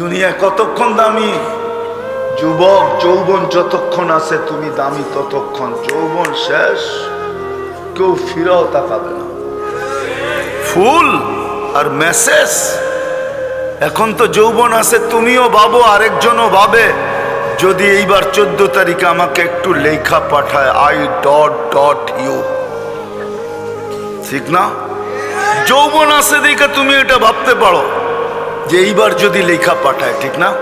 দুনিয়ায় কতক্ষণ দামি? যুবক, যৌবন যতক্ষণ আছে, তুমি দামি ততক্ষণ। যৌবন শেষ, কেউ ফিরাও তাকাবে না। ফুল আর মেসেজ, এখন তো যৌবন আছে, তুমিও ভাবো, আরেকজনও ভাবে। যদি এইবার চোদ্দ তারিখে আমাকে একটু লেখা পাঠায় আই ডট ডট ইউ ঠিক না? যৌবন আছে দেখে তুমি এটা ভাবতে পারো। যে এইবার যদি লেখা পাঠায়, ঠিক না?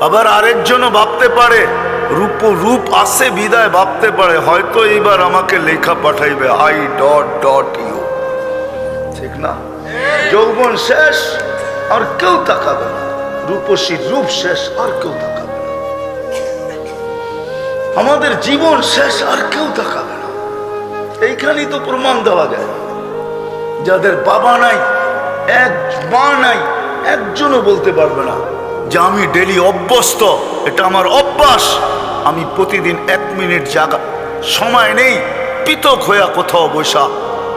আবার আরেকজনও ভাবতে পারে, রূপ রূপ আছে বিদায় ভাবতে পারে, হয়তো এইবার আমাকে লেখা পাঠাইবে, আই ডট ডট ইউ। ঠিক না? যৌবন শেষ, আর কেউ তাকাবে না। রূপসী রূপ শেষ, আর কেউ তাকাবে না। আমাদের জীবন শেষ, আর কেউ তাকাবে না। এইখানেই তো প্রমাণ দেওয়া যায়। যাদের বাবা নাই, এক মা নাই একজনও বলতে পারবে না যে আমি ডেলি অভ্যস্ত, এটা আমার অভ্যাস। আমি প্রতিদিন এক মিনিট জাগা সময় নেই, পৃথক হইয়া কোথাও বসা।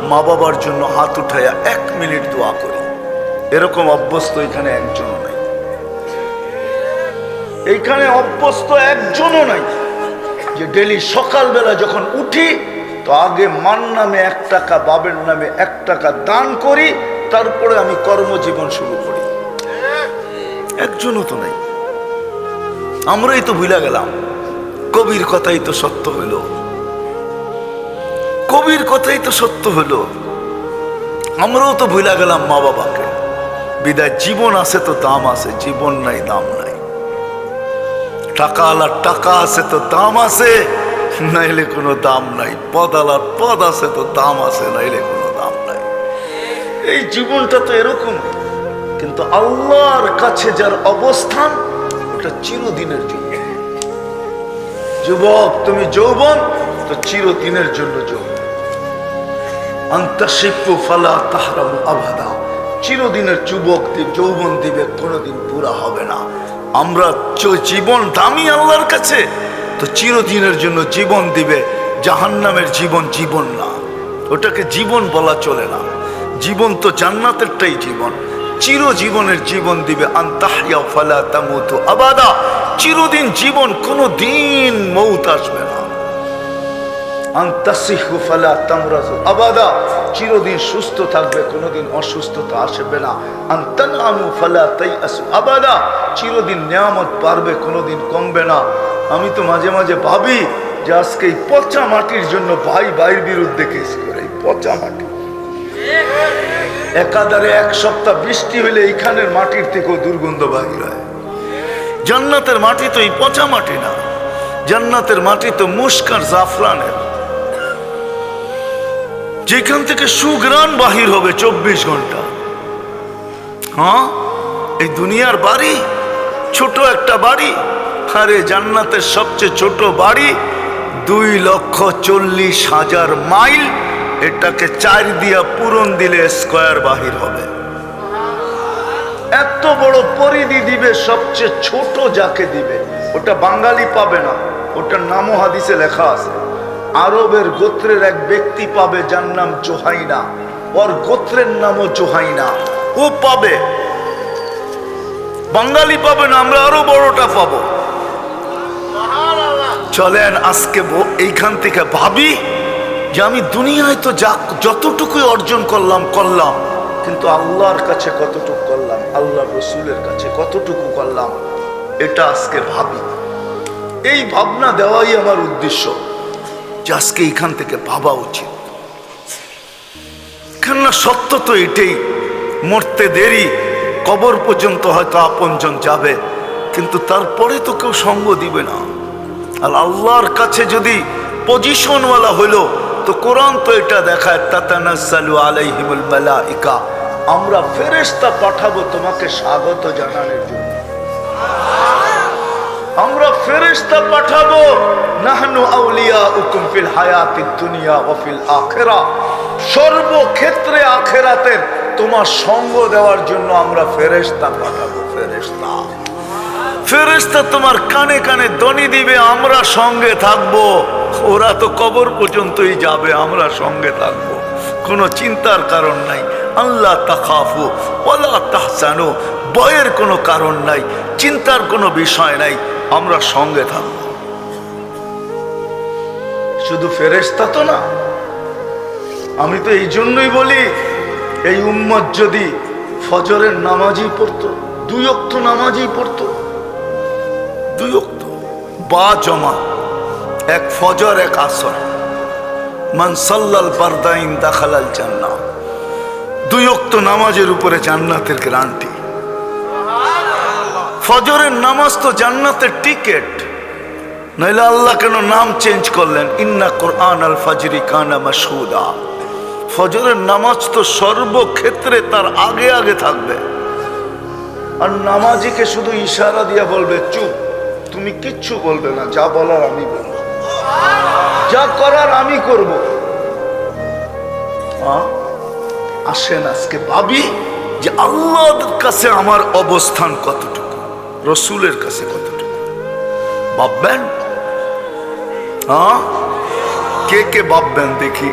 মা বাবার জন্য হাত উঠাইয়া এক মিনিট দোয়া করি। এরকম অভ্যস্ত এখানে একজনও নাই। এইখানে অভ্যস্ত একজনও নাই। যে ডেলি সকালবেলা যখন উঠি, তো আগে মান নামে এক টাকা বাবের নামে এক টাকা দান করি, তারপরে আমি কর্মজীবন শুরু করি। একজনও তো নাই। আমরাই তো ভুলে গেলাম। কবির কথাই তো সত্য হইল। কবির কথাই তো সত্য হইল। আমরাও তো ভুলে গেলাম মা বাবাকে বিদায় জীবন আছে তো দাম আছে, জীবন নাই, দাম নাই। টাকা আলার টাকা আছে তো দাম আছে, নাইলে কোনো দাম নাই। পদ আলার পদ আছে তো দাম আছে, নাইলে কোনো দাম নাই। এই জীবনটা তো এরকম। কিন্তু আল্লাহর কাছে যার অবস্থান, ওটা চিরদিনের জন্য। যুবক, তুমি যৌবন, তো চিরদিনের জন্য যৌবন। ফালা চিরদিনের যৌবন দিবে পুরা হবে না। আমরা জীবন দামি আল্লাহর কাছে, তো চিরদিনের জন্য জীবন দিবে। জাহান্নামের জীবন জীবন না। ওটাকে জীবন বলা চলে না। জীবন তো জান্নাতেরটাই জীবন। চিরজীবনের জীবন দিবে। আবাদা। চিরদিন জীবন কোনো দিন মৌত আসবে না। আবাদা। চিরদিন সুস্থ থাকবে, কোনোদিন অসুস্থতা আসবে না। তাইয়াসু আবাদা। চিরদিন পারবে কোনোদিন কমবে না। আমি তো মাঝে মাঝে ভাবি যে আজকে এই পচা মাটির জন্য ভাই ভাইয়ের বিরুদ্ধে কেস করে, এই পচা মাটি। একাধারে এক সপ্তাহ বৃষ্টি হলে এইখানের মাটির থেকেও দুর্গন্ধ বাহির হয়। জান্নাতের মাটি তো এই পচা মাটি না, জান্নাতের মাটি তো মুস্কার জাফরানের। যেখান থেকে সুগ্রাণ বাহির হবে চব্বিশ ঘণ্টা। হ্যাঁ? এই দুনিয়ার বাড়ি, ছোট একটা বাড়ি, আরে জান্নাতের সবচেয়ে ছোট বাড়ি, দুই লক্ষ চল্লিশ হাজার মাইল এটাকে চার দিয়া পূরণ দিলে স্কোয়ার বাহির হবে। এত বড় পরিধি দিবে, সবচেয়ে ছোট যাকে দিবে, ওটা বাঙালি পাবে না, ওটার নামও হাদিসে লেখা আছে। আরবের গোত্রের এক ব্যক্তি পাবে, যার নাম জোহাইনা। ওর গোত্রের নামও জোহাইনা। ও পাবে। বাঙালি পাবে না, আমরা আরও বড়টা পাবো। চলেন আজকে এইখান থেকে ভাবি। যে আমি দুনিয়ায় তো যা, যতটুকুই অর্জন করলাম করলাম। কিন্তু আল্লাহর কাছে কতটুকু করলাম আল্লাহ রসুলের কাছে কতটুকু করলাম, এটা আজকে ভাবি। এই ভাবনা দেওয়াই আমার উদ্দেশ্য যে আজকে এখান থেকে ভাবা উচিত। কেননা সত্য তো এটাই, মরতে দেরি, কবর পর্যন্ত হয়তো আপনজন যাবে, কিন্তু তারপরে তো কেউ সঙ্গ দিবে না। আর আল্লাহর কাছে যদি পজিশনওয়ালা হইল তো কোরআন তো এটা দেখায় আমরা ফেরেশতা পাঠাবো তোমাকে স্বাগত জানানোর জন্য। আমরা ফেরেশতা পাঠাবো, নাহনু আউলিয়া উকুম ফিল হায়াতিদ দুনিয়া ওয়া ফিল আখিরা। সর্বক্ষেত্রে আখেরাতের তোমার সঙ্গ দেওয়ার জন্য আমরা ফেরেশতা পাঠাবো, ফেরেশতা। ফেরেশতা তোমার কানে কানে দনি দিবে, আমরা সঙ্গে থাকব। ওরা তো কবর পর্যন্তই যাবে, আমরা সঙ্গে থাকব। কোনো চিন্তার কারণ নাই। আল্লাহ তাকাফু ওলা তাহসানু বয়ের কোনো কারণ নাই, চিন্তার কোনো বিষয় নাই, আমরা সঙ্গে থাকব। শুধু ফেরেস্তা তো না, আমি তো এই জন্যই বলি, এই উম্মত যদি ফজরের নামাজই পড়তো, দুই অক্ত নামাজই পড়তো দুই অক্ত বা জমা, এক ফজর, এক আসর। মান সাল্লাল বারদাইন দাখালাল জান্নাহ। দুই অক্ত নামাজের উপরে জান্নাতের গ্রান্টি ফজরের নামাজ তো জান্নাতের টিকেট। নইলে আল্লাহ কেন নাম চেঞ্জ করলেন? ইন্না কোরআন আল ফাজরি কানা মাসুদা ফজরের নামাজ তো সর্বক্ষেত্রে তার আগে আগে থাকবে। আর নামাজিকে শুধু ইশারা দিয়া বলবে, চুপ। তুমি কিচ্ছু বলবে না, যা বলার আমি বলব। যা করার আমি করব। আসেন আজকে ভাবি যে আল্লাহর কাছে আমার অবস্থান কতটুকু, রসুলের কাছে কতটুকু। ভাববেন? হ্যাঁ কে কে ভাববেন দেখি।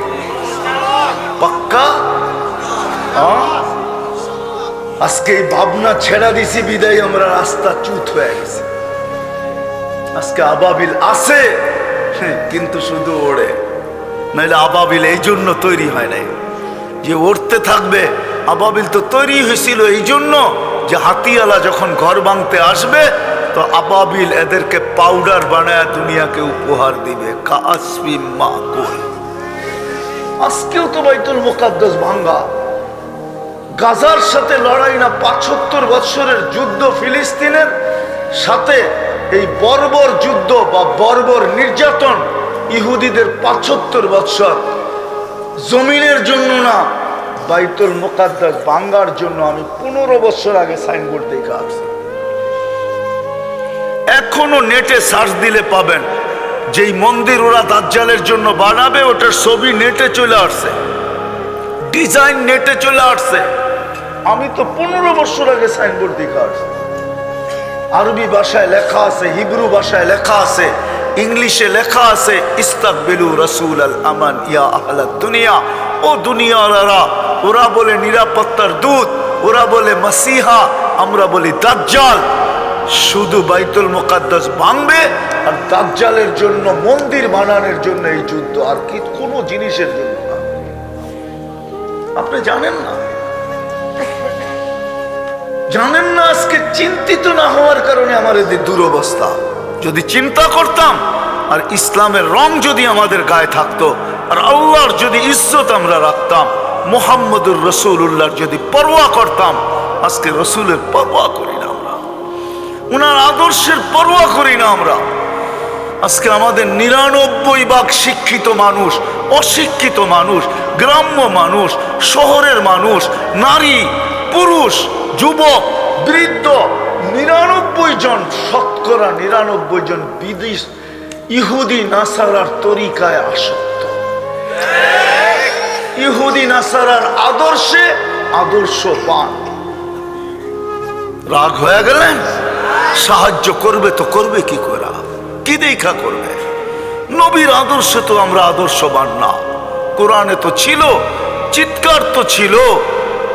পাক্কা? আজকে এই ভাবনা ছেড়া দিছি, বিদায়, আমরা রাস্তা চুত হয়ে গেছে। আজকে আবাবিল আছে। কিন্তু শুধু ওড়ে নাহলে আবাবিল এই জন্য তৈরি হয় নাই। যে উড়তে থাকবে, আবাবিল তো তৈরি হয়েছিল এই জন্য যে হাতিয়ালা যখন ঘর ভাঙতে আসবে, তো আবাবিল এদেরকে পাউডার বানায় দুনিয়াকে উপহার দিবে। আজকেও তো বাইতুল মুকাদ্দাস ভাঙ্গা। গাজার সাথে লড়াই না পাঁচত্তর বৎসরের যুদ্ধ ফিলিস্তিনের সাথে এই বর্বর যুদ্ধ বা বর্বর নির্যাতন ইহুদিদের পাঁচত্তর বৎসর জমিনের জন্য না, বাইতুল মোকাদ্দাস বাঙ্গার জন্য আমি পনেরো বছর আগে সাইনবোর্ড দেখে আসছি। এখনও নেটে সার্চ দিলে পাবেন, যেই মন্দির ওরা দাজ্জালের জন্য বানাবে, ওটার ছবি নেটে চলে আসছে। ডিজাইন নেটে চলে আসছে। আমি তো পনেরো বছর আগে সাইনবোর্ড দেখে আসছি। আরবি ভাষায় লেখা আছে, হিব্রু ভাষায় লেখা আছে, ইংলিশে লেখা আছে, ইস্তাকবিলু রসুল আল আমান ইয়া আহলা দুনিয়া। ও দুনিয়ারা ওরা বলে নিরাপত্তার দূত, ওরা বলে মাসিহা, আমরা বলি দাজ্জাল। শুধু বাইতুল মুকাদ্দাস ভাঙবে, আর দাজ্জালের জন্য, মন্দির বানানোর জন্য এই যুদ্ধ আর কি, কোনো জিনিসের জন্য না। আপনি জানেন না? জানেন না আজকে চিন্তিত না হওয়ার কারণে আমার এদের দুরবস্থা। যদি চিন্তা করতাম, আর ইসলামের রং যদি আমাদের গায়ে থাকতো, আর আল্লাহর যদি ইজ্জত আমরা রাখতাম, মোহাম্মদুর রসুল্লাহর যদি পরোয়া করতাম, আজকে রসুলের পরোয়া করি না আমরা। উনার আদর্শের পরোয়া করি না আমরা। আজকে আমাদের নিরানব্বই ভাগ শিক্ষিত মানুষ, অশিক্ষিত মানুষ, গ্রাম্য মানুষ, শহরের মানুষ, নারী পুরুষ, যুবক, বৃদ্ধ, নিরানব্বই জন, শতকরা নিরানব্বই জন বিদেশ ইহুদি নাসারার তরিকায় আসক্ত। ইহুদি নাসারার আদর্শে আদর্শ পান রাগ হয়ে গেলেন সাহায্য করবে তো করবে কি করা? কি দেখা করবে? নবীর আদর্শে তো আমরা আদর্শবান না। কোরআনে তো ছিল, চিৎকার তো ছিল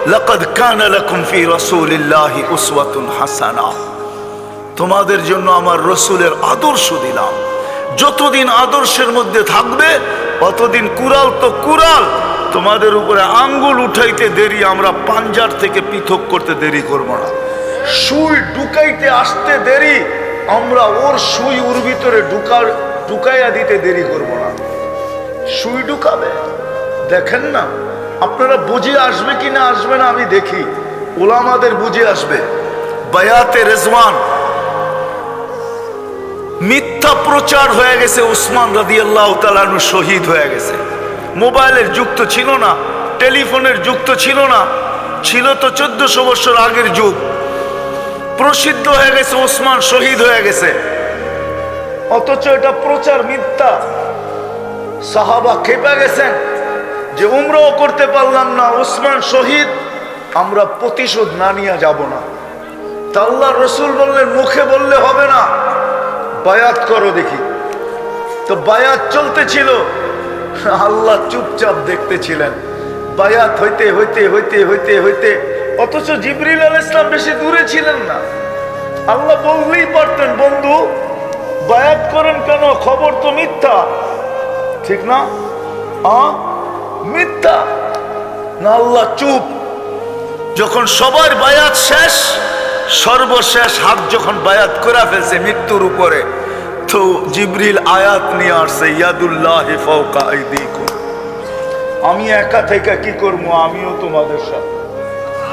লাকাদ কানা লাকুম ফি রাসূলিল্লাহি উসওয়াতুন হাসানা। তোমাদের জন্য আমার রসুলের আদর্শ দিলাম। যতদিন আদর্শের মধ্যে থাকবে ততদিন কুরাল তো কুরাল তোমাদের উপরে আঙ্গুল উঠাইতে দেরি, আমরা পাঞ্জার থেকে পৃথক করতে দেরি করব না। সুই ঢুকাইতে আসতে দেরি, আমরা ওর সুই ওর ভিতরে ঢুকার, ঢুকাইয়া দিতে দেরি করব না। সুই ঢুকাবে? দেখেন না। আপনারা বুঝে আসবে কি না আসবে না আমি দেখি। ওলামাদের বুঝে আসবে। বায়াতে রেজওয়ান। মিথ্যা প্রচার হয়ে গেছে উসমান রাদি আল্লাহ তালানু শহীদ হয়ে গেছে। মোবাইলের যুক্ত ছিল না, টেলিফোনের যুক্ত ছিল না, ছিল তো চোদ্দশো বছর আগের যুগ। প্রসিদ্ধ হয়ে গেছে ওসমান শহীদ হয়ে গেছে। অথচ এটা প্রচার মিথ্যা। সাহাবা খেপে গেছেন। যে উমরাও করতে পারলাম না ওসমান শহীদ, আমরা প্রতিশোধ না নিয়ে যাব না। তা আল্লাহ রসুল বললেন, মুখে বললে হবে না, বায়াত করো দেখি। তো বায়াত চলতেছিল, আল্লাহ চুপচাপ দেখতেছিলেন। বায়াত হইতে হইতে হইতে হইতে হইতে, অথচ জিবরিল আল ইসলাম বেশি দূরে ছিলেন না। আল্লাহ বললেই পারতেন, বন্ধু, বায়াত করেন কেন? খবর তো মিথ্যা। ঠিক না? আ? মিথ্যা? না আল্লাহ, চুপ। যখন সবার বায়াত শেষ, সর্বশেষ হাত যখন বায়াত করে ফেলছে মৃত্যুর উপরে, তো জিবরিল আয়াত নিয়ে আসছে, ইয়াদুল্লাহ আমি একা থেকে কি করব? আমিও তোমাদের সাথে।